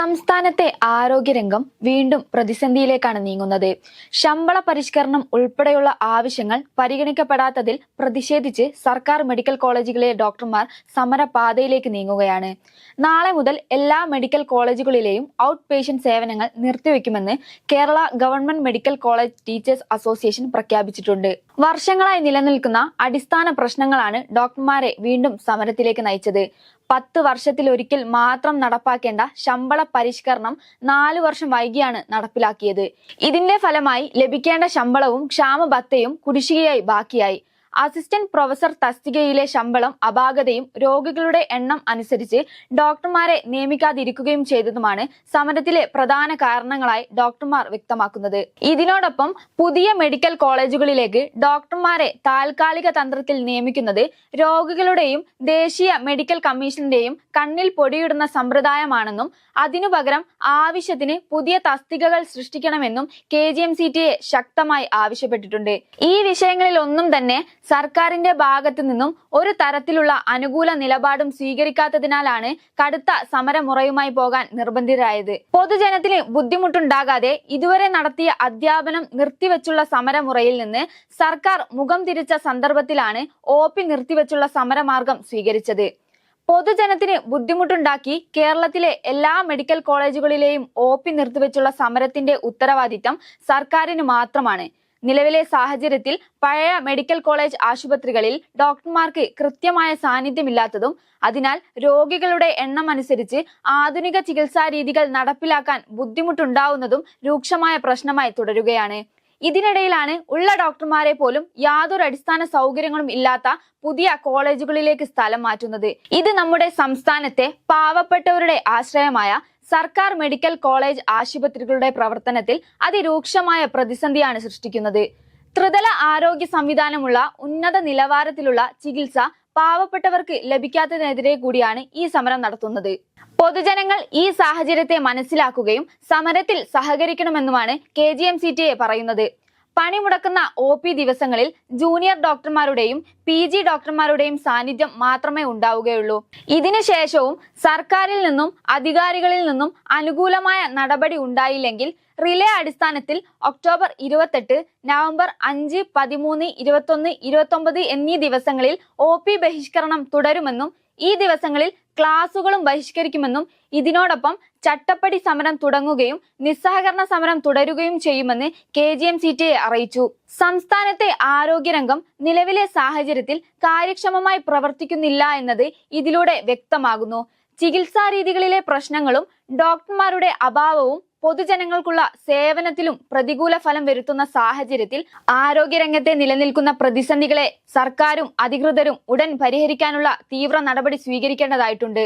സംസ്ഥാനത്തെ ആരോഗ്യരംഗം വീണ്ടും പ്രതിസന്ധിയിലേക്കാണ് നീങ്ങുന്നത്. ശമ്പള പരിഷ്കരണം ഉൾപ്പെടെയുള്ള ആവശ്യങ്ങൾ പരിഗണിക്കപ്പെടാത്തതിൽ പ്രതിഷേധിച്ച് സർക്കാർ മെഡിക്കൽ കോളേജുകളിലെ ഡോക്ടർമാർ സമരപാതയിലേക്ക് നീങ്ങുകയാണ്. നാളെ മുതൽ എല്ലാ മെഡിക്കൽ കോളേജുകളിലെയും ഔട്ട് പേഷ്യന്റ് സേവനങ്ങൾ നിർത്തിവെക്കുമെന്ന് Kerala government medical college teachers association പ്രഖ്യാപിച്ചിട്ടുണ്ട്. വർഷങ്ങളായി നിലനിൽക്കുന്ന അടിസ്ഥാന പ്രശ്നങ്ങളാണ് ഡോക്ടർമാരെ വീണ്ടും സമരത്തിലേക്ക് നയിച്ചത്. പത്ത് വർഷത്തിലൊരിക്കൽ മാത്രം നടപ്പാക്കേണ്ട ശമ്പള പരിഷ്കരണം നാലു വർഷം വൈകിയാണ് നടപ്പിലാക്കിയത്. ഇതിന്റെ ഫലമായി ലഭിക്കേണ്ട ശമ്പളവും ക്ഷാമബത്തയും കുടിശ്ശികയായി ബാക്കിയായി. അസിസ്റ്റന്റ് പ്രൊഫസർ തസ്തികയിലെ ശമ്പളം അപാകതയും രോഗികളുടെ എണ്ണം അനുസരിച്ച് ഡോക്ടർമാരെ നിയമിക്കാതിരിക്കുകയും ചെയ്തതുമാണ് സമരത്തിലെ പ്രധാന കാരണങ്ങളായി ഡോക്ടർമാർ വ്യക്തമാക്കുന്നത്. ഇതിനോടൊപ്പം പുതിയ മെഡിക്കൽ കോളേജുകളിലേക്ക് ഡോക്ടർമാരെ താൽക്കാലിക തന്ത്രത്തിൽ നിയമിക്കുന്നത് രോഗികളുടെയും ദേശീയ മെഡിക്കൽ കമ്മീഷന്റെയും കണ്ണിൽ പൊടിയിടുന്ന സമ്പ്രദായമാണെന്നും അതിനു പകരം ആവശ്യത്തിന് പുതിയ തസ്തികകൾ സൃഷ്ടിക്കണമെന്നും കെ ജി എം സി ശക്തമായി ആവശ്യപ്പെട്ടിട്ടുണ്ട്. ഈ വിഷയങ്ങളിൽ ഒന്നും തന്നെ സർക്കാരിന്റെ ഭാഗത്തു നിന്നും ഒരു തരത്തിലുള്ള അനുകൂല നിലപാടും സ്വീകരിക്കാത്തതിനാലാണ് കടുത്ത സമരമുറയുമായി പോകാൻ നിർബന്ധിതരായത്. പൊതുജനത്തിന് ബുദ്ധിമുട്ടുണ്ടാകാതെ ഇതുവരെ നടത്തിയ അധ്യാപനം നിർത്തിവെച്ചുള്ള സമരമുറയിൽ നിന്ന് സർക്കാർ മുഖം തിരിച്ച സന്ദർഭത്തിലാണ് ഒ പി നിർത്തിവെച്ചുള്ള സമരമാർഗം സ്വീകരിച്ചത്. പൊതുജനത്തിന് ബുദ്ധിമുട്ടുണ്ടാക്കി കേരളത്തിലെ എല്ലാ മെഡിക്കൽ കോളേജുകളിലെയും ഒ പി നിർത്തിവെച്ചുള്ള സമരത്തിന്റെ ഉത്തരവാദിത്തം സർക്കാരിന് മാത്രമാണ്. നിലവിലെ സാഹചര്യത്തിൽ പഴയ മെഡിക്കൽ കോളേജ് ആശുപത്രികളിൽ ഡോക്ടർമാർക്ക് കൃത്യമായ സാന്നിധ്യമില്ലാത്തതും അതിനാൽ രോഗികളുടെ എണ്ണം അനുസരിച്ച് ആധുനിക ചികിത്സാ രീതികൾ നടപ്പിലാക്കാൻ ബുദ്ധിമുട്ടുണ്ടാവുന്നതും രൂക്ഷമായ പ്രശ്നമായി തുടരുകയാണ്. ഇതിനിടയിലാണ് ഉള്ള ഡോക്ടർമാരെ പോലും യാതൊരു അടിസ്ഥാന സൗകര്യങ്ങളും ഇല്ലാത്ത പുതിയ കോളേജുകളിലേക്ക് സ്ഥലം മാറ്റുന്നത്. ഇത് നമ്മുടെ സംസ്ഥാനത്തെ പാവപ്പെട്ടവരുടെ ആശ്രയമായ സർക്കാർ മെഡിക്കൽ കോളേജ് ആശുപത്രികളുടെ പ്രവർത്തനത്തിൽ അതിരൂക്ഷമായ പ്രതിസന്ധിയാണ് സൃഷ്ടിക്കുന്നത്. ത്രിതല ആരോഗ്യ സംവിധാനമുള്ള ഉന്നത നിലവാരത്തിലുള്ള ചികിത്സ പാവപ്പെട്ടവർക്ക് ലഭിക്കാത്തതിനെതിരെ കൂടിയാണ് ഈ സമരം നടത്തുന്നത്. പൊതുജനങ്ങൾ ഈ സാഹചര്യത്തെ മനസ്സിലാക്കുകയും സമരത്തിൽ സഹകരിക്കണമെന്നുമാണ് K G M C T A പറയുന്നത്. പണിമുടക്കുന്ന ഒ പി ദിവസങ്ങളിൽ ജൂനിയർ ഡോക്ടർമാരുടെയും പി ജി ഡോക്ടർമാരുടെയും സാന്നിധ്യം മാത്രമേ ഉണ്ടാവുകയുള്ളൂ. ഇതിനുശേഷവും സർക്കാരിൽ നിന്നും അധികാരികളിൽ നിന്നും അനുകൂലമായ നടപടി ഉണ്ടായില്ലെങ്കിൽ റിലേ അടിസ്ഥാനത്തിൽ ഒക്ടോബർ ഇരുപത്തെട്ട് നവംബർ അഞ്ച് പതിമൂന്ന് ഇരുപത്തൊന്ന് ഇരുപത്തൊമ്പത് എന്നീ ദിവസങ്ങളിൽ ഒ പി ബഹിഷ്കരണം തുടരുമെന്നും ഈ ദിവസങ്ങളിൽ ക്ലാസുകളും ബഹിഷ്കരിക്കുമെന്നും ഇതിനോടൊപ്പം ചട്ടപ്പടി സമരം തുടങ്ങുകയും നിസ്സഹകരണ സമരം തുടരുകയും ചെയ്യുമെന്ന് K G M C T അറിയിച്ചു. സംസ്ഥാനത്തെ ആരോഗ്യരംഗം നിലവിലെ സാഹചര്യത്തിൽ കാര്യക്ഷമമായി പ്രവർത്തിക്കുന്നില്ല എന്നത് ഇതിലൂടെ വ്യക്തമാകുന്നു. ചികിത്സാ രീതികളിലെ പ്രശ്നങ്ങളും ഡോക്ടർമാരുടെ അഭാവവും പൊതുജനങ്ങൾക്കുള്ള സേവനത്തിലും പ്രതികൂല ഫലം വരുത്തുന്ന സാഹചര്യത്തിൽ ആരോഗ്യരംഗത്തെ നിലനിൽക്കുന്ന പ്രതിസന്ധികളെ സർക്കാരും അധികൃതരും ഉടൻ പരിഹരിക്കാനുള്ള തീവ്ര നടപടി സ്വീകരിക്കേണ്ടതായിട്ടുണ്ട്.